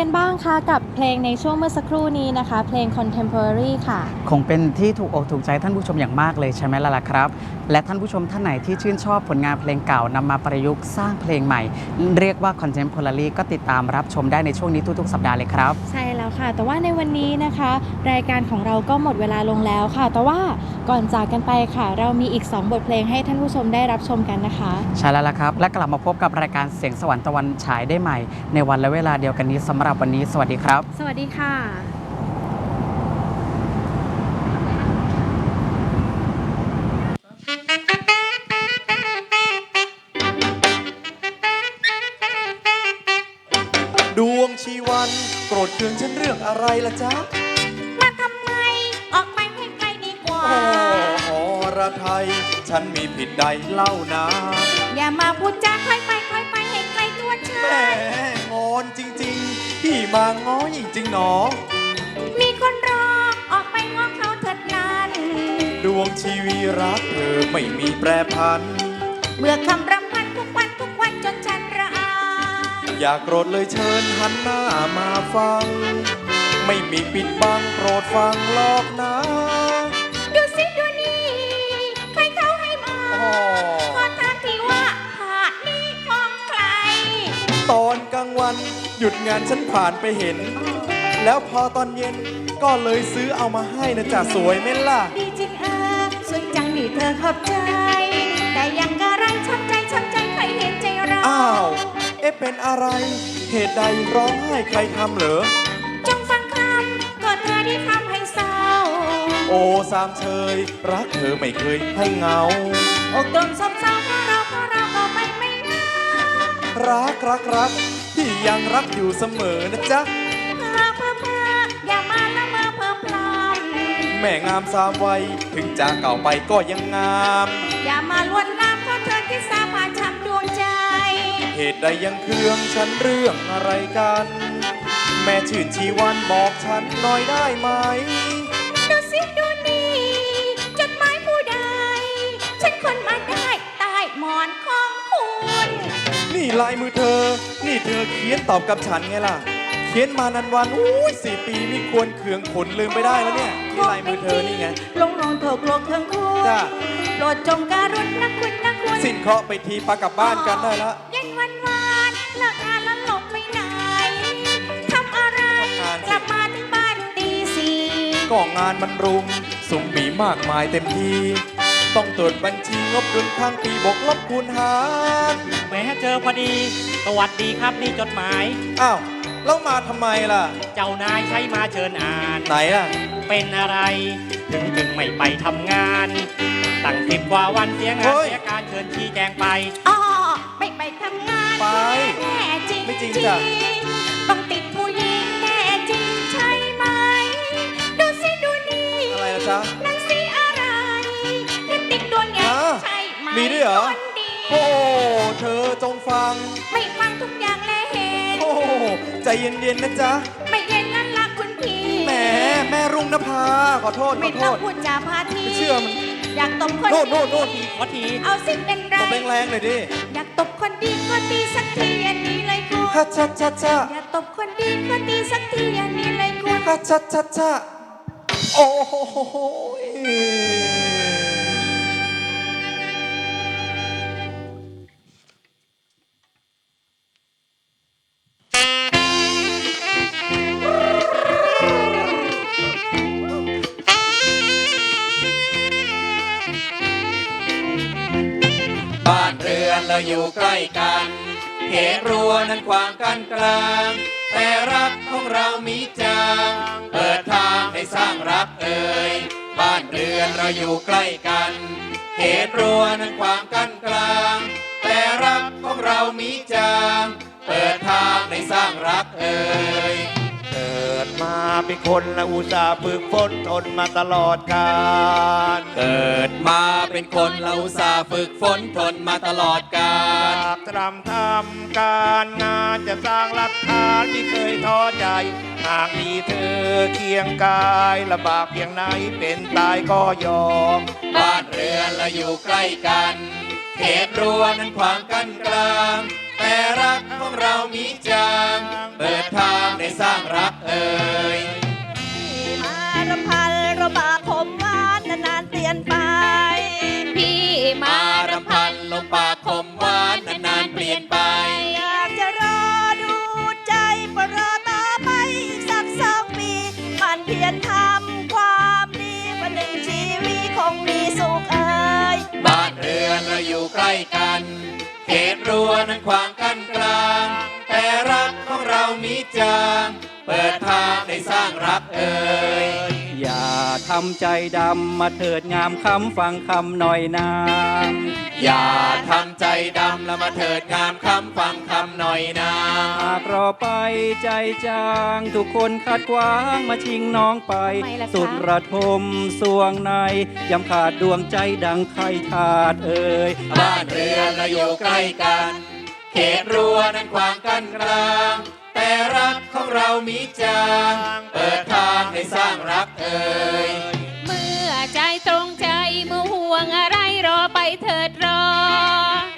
กันบ้างคะกับเพลงในช่วงเมื่อสักครู่นี้นะคะ เพลง contemporary ค่ะ คงเป็นที่ถูกอกถูกใจท่านผู้ชมอย่างมากเลยใช่ไหมล่ะล่ะครับและท่านผู้ชมท่านไหนที่ชื่นชอบผลงานเพลงเก่านำมาประยุกต์สร้างเพลงใหม่ เรียกว่า contemporary ก็ติดตามรับชมได้ในช่วงนี้ทุกๆ สัปดาห์เลยครับ ใช่แล้วค่ะ แต่ว่าในวันนี้นะคะ รายการของเราก็หมดเวลาลงแล้วค่ะ แต่ว่าก่อนจากกันไปค่ะ เรามีอีก 2 บทเพลงให้ท่านผู้ชมได้รับชมกันนะคะ ใช่แล้วล่ะครับ และกลับมาพบกับรายการเสียงสวรรค์ตะวันฉายได้ใหม่ ในวันและเวลาเดียวกันนี้สำหรับวันนี้ สวัสดีครับ สวัสดีค่ะ ชีวันโกรธเคืองฉันเรื่องอะไรล่ะจ๊ะมาทำไม ออกไปให้ไกลดีกว่า โอ้อรไทย ฉันมีผิดใดเล่านะอย่ามาพูดจาค่อยไปค่อยไปให้ไกลตัวฉัแหมนงอนจริงๆพี่มาง้อจริงๆหนอ มีคนรอออกไปง้อเขาเถิดนั้น ดวงชีวีรักเธอไม่มีแปรพัน เมื่อคำ อย่าโกรธเลยเชิญหันหน้ามาฟัง ไม่มีปิดบังโปรดฟังหรอกนะ ดูสิดูนี่ ใครเขาให้มาโอ้ ขอทานทีว่าหาดนี้ของใคร ตอนกลางวันหยุดงานฉันผ่านไปเห็น แล้วพอตอนเย็นก็เลยซื้อเอามาให้นะจ๊ะสวยไหมล่ะ ดีจริงเออสวยจังนี่เธอขอบใจ แต่ยังกระไร อ๊ะเป็นอะไร เหตุใดร้องไห้ใครทำเหรอ จงฟังคำก็เธอที่ทำให้เศร้า โอ้สามเชยรักเธอไม่เคยให้เหงา อกตนซบเศร้าเพราะเราเพราะเราก็ไม่ไม่นานรักรักรักที่ยังรักอยู่เสมอนะจ๊ะ เพ้อเพ้อเพ้ออย่ามาละเมอเพ้อพลแม่งามสามวัยถึงจากเก่าไปก็ยังงามำอย่ามาลวนลามเพราะเธอที่สาผ่ เหตุใดยังเคืองฉันเรื่องอะไรกัน แม่ชื่นชีวันบอกฉันหน่อยได้ไหม ดูสิดูนี่จดหมายผู้ใด ฉันคนมาได้ใต้หมอนของคุณ นี่ลายมือเธอ นี่เธอเขียนตอบกับฉันไงล่ะ เขียนมานันวันอุ้ยสี่ปีไม่ควรเคืองขนลืมไปได้แล้วเนี่ย นี่ลายมือเธอนี่ไง ลงลงถกโลกเครื่องคุณจ้ะ โปรดจงการุณนะคุณนะคุณ สิ้นเคราะห์ไปทีปากลับบ้านกันได้ละ ก็งานมันรุมสุ่มมีมากมายเต็มทีต้องตรวจบัญชีงบดุลข้างปีบกลบคูณหารแหม้เจอพอดี สวัสดีครับนี่จดหมาย อ้าวแล้วมาทำไมล่ะ เจ้านายใช้มาเชิญอ่าน ไหนล่ะ เป็นอะไร ถึงจึงไม่ไปทำงาน ตั้งสิบกว่าวันเสียงานเฮ้ย เสียการเชิญชี้แจงไปอ้อไม่ไปทำงานไปแน่จริงไม่จริงจ้ะ ต้องติด อะไรล่ะจ๊ะหนังสีอะไรลิปติดดวงใหญ่ฮะใช่ไหมมีด้วยเหรอ คนดี โอ้เธอจงฟัง ไม่ฟังทุกอย่างและเห็น โอ้ใจเย็นๆนะจ๊ะไม่เย็นนั่นละคุณพี่ แหมแม่รุ่งนภาขอโทษขไม่อโทต้องษ พูดจาพาทีไม่เชื่อมัน อยากตบคนโน่นโน่นโน่นดีขอทีเอาสิเป็นไร ตบแรงๆหน่อยดิอยากตบคนดีก็ตีสักทีอันนี้เลยคุณ ฮัชชัชชัชชะอยากตบคนดีก็ตีสักทีอันนี้เลยคุณ ฮัชชัชชัชชะ โอ้โหบ้านเรือนเราอยู่ใกล้กันเขตรั้วนั้นขวางกันกลาง แต่รักของเรามีจางเปิดทางให้สร้างรักเอ่ยบ้านเรือนเราอยู่ใกล้กันเขตรั้วนั้นความกั้นกลาง แต่รักของเรามีจางเปิดทางให้สร้างรักเอ่ย เป็นคนและอุตส่าห์ฝึกฝนทนมาตลอดกาลเกิดมาเป็นคนเราอุตสาห์ฝึกฝนทนมาตลอดกาลจากตรำทำการงานจะสร้างหลักฐานที่เคยท้อใจ หากมีเธอเคียงกายลำบากเพียงไหนเป็นตายก็ยอม บ้านเรือนเราอยู่ใกล้กันเขตรั้วนั้นขวางกันกลางแต่แต่รักของเรามีจาง เปิดทาง ให้สร้างรักเอ่ยมารำพันเราบากผมหวานนานๆเปลี่ยนไป พี่มามารำพันลมปากคมหวานนานๆเปลี่ยนไป อยากจะรอดูใจปรอต่อไปอีกสักสองปี มันเพียรทำความดีวันหนึ่งชีวิตคงมีสุขเอ่ยบ้านเรือนเราอยู่ใกล้กัน เขตรั้วนั้นขวางกันกลำใจดำมาเถิดงามคำฟังคำหน่อยนางอย่าทำใจดำแล้วมาเถิดงามคำฟังคำหน่อยนาหากรอไปใจจางทุกคนขัดขวางมาชิงน้องไป ไม่ล่ะคะ สุดระทมสวงในยำขาดดวงใจดังไข่ขาดเอ่ยบ้านเรือนเราอยู่ใกล้กัน เขตรั้วนั้นขวางกันกลาง แต่รักของเรามีจางเปิดทางให้สร้างรักเอ่ยเมื่อใจตรงใจเมื่อห่วงอะไรรอไปเถิดรอ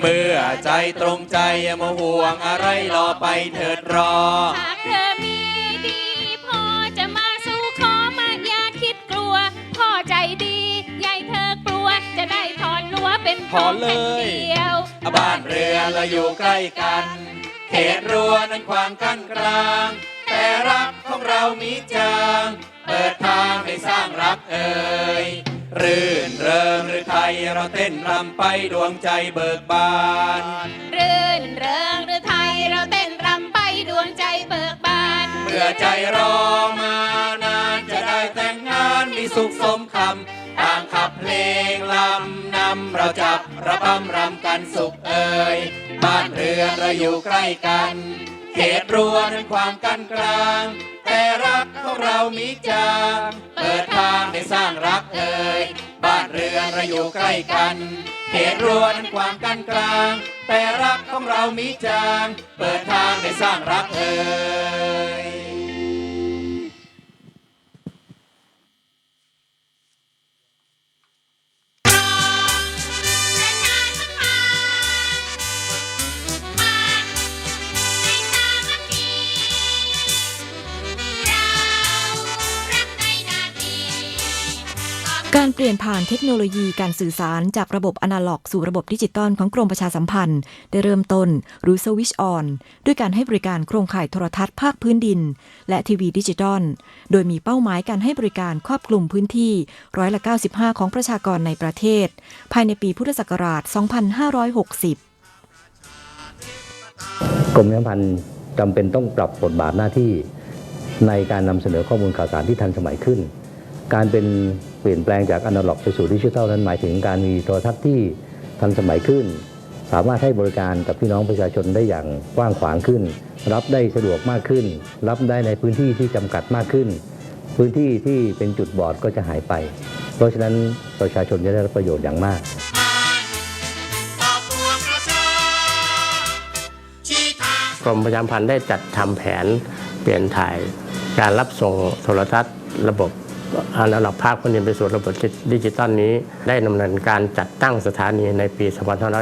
เมื่อใจตรงใจอย่ามาห่วงอะไรรอไปเถิดรอ หากเธอมีดีพอจะมาสู่ขอมาอย่าคิดกลัว พ่อใจดีใหญ่เธอกลัว จะได้ถอนลัวเป็นขถอองนแผ่เลนยเดียว บ้านเรือนเราอยู่ใกล้กัน เขตรั้วนั้นขวางกันกลาง แต่รักของเรามีจาง เปิดทางให้สร้างรักเอ่ยรื่นเริงหรือไทยเราเต้นรำไปดวงใจเบิกบาน รื่นเริงหรือไทยเราเต้นรำไปดวงใจเบิกบาน เมื่อใจรอมาน สุขสมคำต่างขับเพลงลำนำเราจับระบำรำกันสุขเอ่ยบ้านเรือนเราอยู่ใกล้กัน เขตรั้วนั้นขวางกันกลาง แต่รักของเรามีจางเปิดทางให้สร้างรักเอ่ยบ้านเรือนเราอยู่ใกล้กันเขตรั้วนั้นขวางกันกลาง แต่รักของเรามีจาง เปิดทางให้สร้างรักเอ่ย การเปลี่ยนผ่านเทคโนโลยีการสื่อสารจากระบบอนาล็อก สู่ระบบดิจิตอลของกรมประชาสัมพันธ์ ได้เริ่มต้นหรือสวิชออนด้วยการให้บริการโครงข่ายโทรทัศน์ภาคพื้นดิน และทีวีดิจิตอลโดยมีเป้าหมายการให้บริการครอบคลุมพื้นที่ร้อยละ 95 ของประชากรในประเทศ ภายในปีพุทธศักราช 2560กรมประชาสัมพันธ์จำเป็นต้องปรับบทบาทหน้าที่ในการนำเสนอข้อมูลข่าวสารที่ทันสมัยขึ้น การเป็น เปลี่ยนแปลงจากอนาล็อกไปสู่ดิจิทัลนั้นหมายถึงการมีโทรทัศน์ที่ทันสมัยขึ้น สามารถให้บริการกับพี่น้องประชาชนได้อย่างกว้างขวางขึ้น รับได้สะดวกมากขึ้น รับได้ในพื้นที่ที่จำกัดมากขึ้น พื้นที่ที่เป็นจุดบอดก็จะหายไป เพราะฉะนั้นประชาชนจะได้รับประโยชน์อย่างมากกรมประชาพันธ์ได้จัดทำแผนเปลี่ยนถ่ายการรับส่งโทรทัศน์ระบบ อนาล็อกภาคพื้นดินไปสู่ระบบดิจิตอลนี้ ได้ดำเนินการจัดตั้งสถานีในปี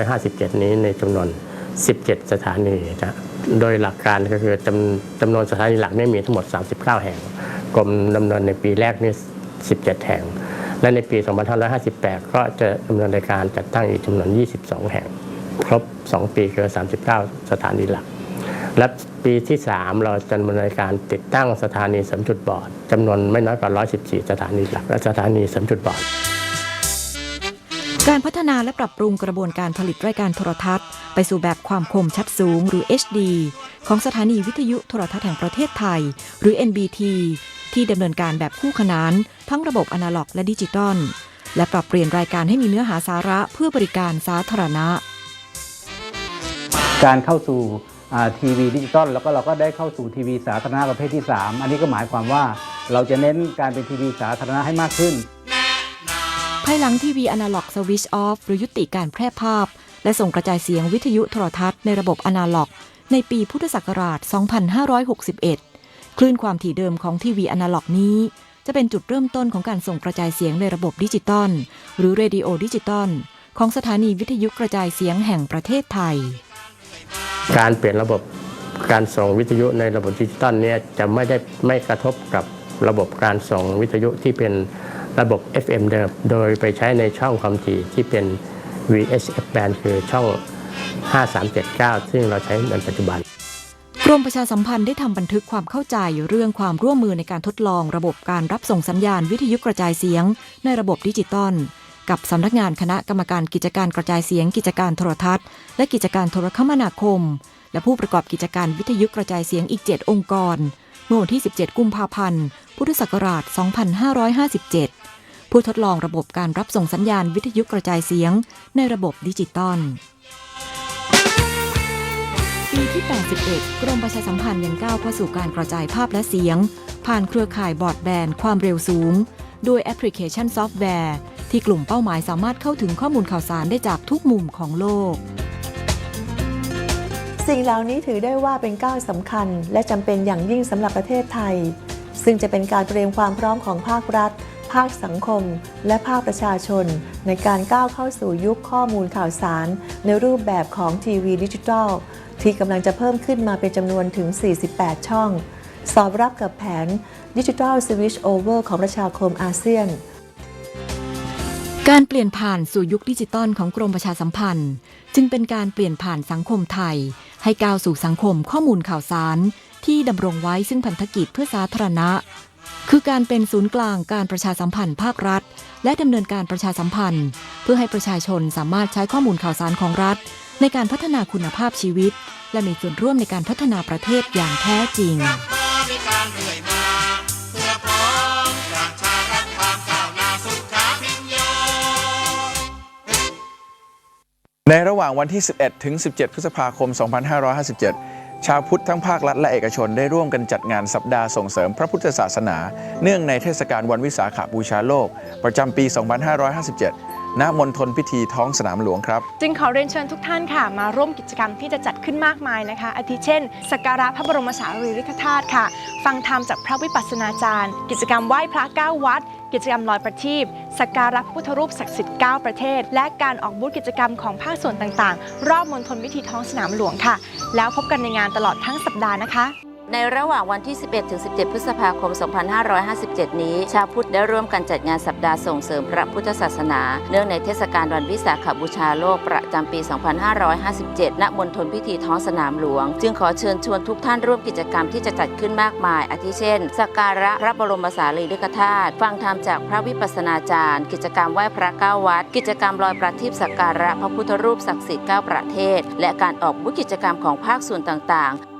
2557 นี้ในจำนวน 17 สถานีนะโดยหลักการก็คือจำจำนวนสถานีหลักนี่มีทั้งหมด 39 แห่ง กรมดำเนินในปีแรกนี่ 17 แห่ง และในปี 2558 ก็จะดำเนินในการจัดตั้งอีกจำนวน 22 แห่ง ครบ 2 ปีคือ 39 สถานีหลัก และปีที่ 3 เราจะดำเนินการติดตั้งสถานีสมจุดบอดจำนวนไม่น้อยกว่า 114 สถานีหลักและสถานีสมจุดบอดการพัฒนาและปรับปรุงกระบวนการผลิตรายการโทรทัศน์ ไปสู่แบบความคมชัดสูงหรือ HD ของสถานีวิทยุโทรทัศน์แห่งประเทศไทย หรือ NBT ที่ดำเนินการแบบคู่ขนาน ทั้งระบบอนาล็อกและดิจิตอลและปรับเปลี่ยนรายการให้มีเนื้อหาสาระเพื่อบริการสาธารณะ การเข้าสู่ ทีวีดิจิตอลแล้วก็เราก็ได้เข้าสู่ทีวีสาธารณะประเภทที่ 3 อันนี้ก็หมายความว่าเราจะเน้นการเป็นทีวีสาธารณะให้มากขึ้น ภายหลังทีวีอนาล็อกสวิชออฟหรือยุติการแพร่ภาพ และส่งกระจายเสียงวิทยุโทรทัศน์ในระบบอนาล็อก ในปีพุทธศักราช 2561 คลื่นความถี่เดิมของทีวีอนาล็อกนี้ จะเป็นจุดเริ่มต้นของการส่งกระจายเสียงในระบบดิจิตอลหรือเรดิโอดิจิตอลของสถานีวิทยุกระจายเสียงแห่งประเทศไทย การเปลี่ยนระบบการส่งวิทยุในระบบดิจิตอลเนี่ยจะไม่ได้ไม่กระทบกับระบบการส่งวิทยุที่เป็นระบบ FM เดิม โดยไปใช้ในช่องความถี่ที่เป็น VHF band คือช่อง 5379 ซึ่งเราใช้ในปัจจุบัน กรมประชาสัมพันธ์ได้ทำบันทึกความเข้าใจเรื่องความร่วมมือในการทดลอง ระบบการรับส่งสัญญาณวิทยุกระจายเสียง ในระบบดิจิตอล กับสำนักงานคณะกรรมการกิจการกระจายเสียงกิจการโทรทัศน์ และกิจการโทรคมนาคม และผู้ประกอบกิจการวิทยุกระจายเสียงอีก 7 องค์กรเมื่อวันที่ 17 กุมภาพันธ์ พุทธศักราช 2557 ผู้ทดลองระบบการรับส่งสัญญาณวิทยุกระจายเสียงในระบบดิจิตอล ปีที่ 81 กรมประชาสัมพันธ์ยังก้าวเข้าสู่การกระจายภาพและเสียง ผ่านเครือข่ายบอร์ดแบนด์ความเร็วสูงด้วยแอปพลิเคชันซอฟต์แวร์ ที่กลุ่มเป้าหมายสามารถเข้าถึงข้อมูลข่าวสารได้จากทุกมุมของโลก สิ่งเหล่านี้ถือได้ว่าเป็นก้าวสำคัญ และจำเป็นอย่างยิ่งสำหรับประเทศไทย ซึ่งจะเป็นการเตรียมความพร้อมของภาครัฐ ภาคสังคม และภาคประชาชน ในการก้าวเข้าสู่ยุคข้อมูลข่าวสาร ในรูปแบบของทีวีดิจิทัลที่กำลังจะเพิ่มขึ้นมาเป็นจำนวนถึง 48 ช่อง สอบรับกับแผนดิจิทัลสวิชโอเวอร์ของประชาคมอาเซียน การเปลี่ยนผ่านสู่ยุคดิจิตอลของกรมประชาสัมพันธ์ จึงเป็นการเปลี่ยนผ่านสังคมไทย ให้ก้าวสู่สังคมข้อมูลข่าวสาร ที่ดำรงไว้ซึ่งพันธกิจเพื่อสาธารณะ คือการเป็นศูนย์กลางการประชาสัมพันธ์ภาครัฐ และดำเนินการประชาสัมพันธ์ เพื่อให้ประชาชนสามารถใช้ข้อมูลข่าวสารของรัฐ ในการพัฒนาคุณภาพชีวิต และมีส่วนร่วมในการพัฒนาประเทศอย่างแท้จริง ในระหว่างวันที่ 11 ถึง 17 พฤษภาคม 2557 ชาวพุทธทั้งภาครัฐและเอกชนได้ร่วมกันจัดงานสัปดาห์ส่งเสริมพระพุทธศาสนา เนื่องในเทศกาลวันวิสาขบูชาโลก ประจำปี 2557 ณ มณฑลพิธีท้องสนามหลวงครับ จึงขอเรียนเชิญทุกท่านค่ะ มาร่วมกิจกรรมที่จะจัดขึ้นมากมายนะคะ อาทิเช่น สักการะพระบรมสารีริกธาตุค่ะ ฟังธรรมจากพระวิปัสสนาจารย์ กิจกรรมไหว้พระเก้าวัด กิจกรรมลอยประทีปสักการะพระพุทธรูปศักดิ์สิทธิ์ 9 ประเทศ และการออกบูธกิจกรรมของภาคส่วนต่างๆ รอบมณฑลวิธีท้องสนามหลวงค่ะ แล้วพบกันในงานตลอดทั้งสัปดาห์นะคะ ในระหว่างวันที่ 11 ถึง 17 พฤษภาคม 2557 นี้ ชาวพุทธได้ร่วมกันจัดงานสัปดาห์ส่งเสริมพระพุทธศาสนา เนื่องในเทศกาลวันวิสาขบูชาโลกประจำปี 2557 ณ มณฑลพิธีท้องสนามหลวง จึงขอเชิญชวนทุกท่านร่วมกิจกรรมที่จะจัดขึ้นมากมาย อาทิเช่น สักการะพระบรมสารีริกธาตุ ฟังธรรมจากพระวิปัสสนาจารย์ กิจกรรมไหว้พระเก้าวัด กิจกรรมลอยประทีปสักการะพระพุทธรูปศักดิ์สิทธิ์9ประเทศ และการออกบุธกิจกรรมของภาคส่วนต่างๆ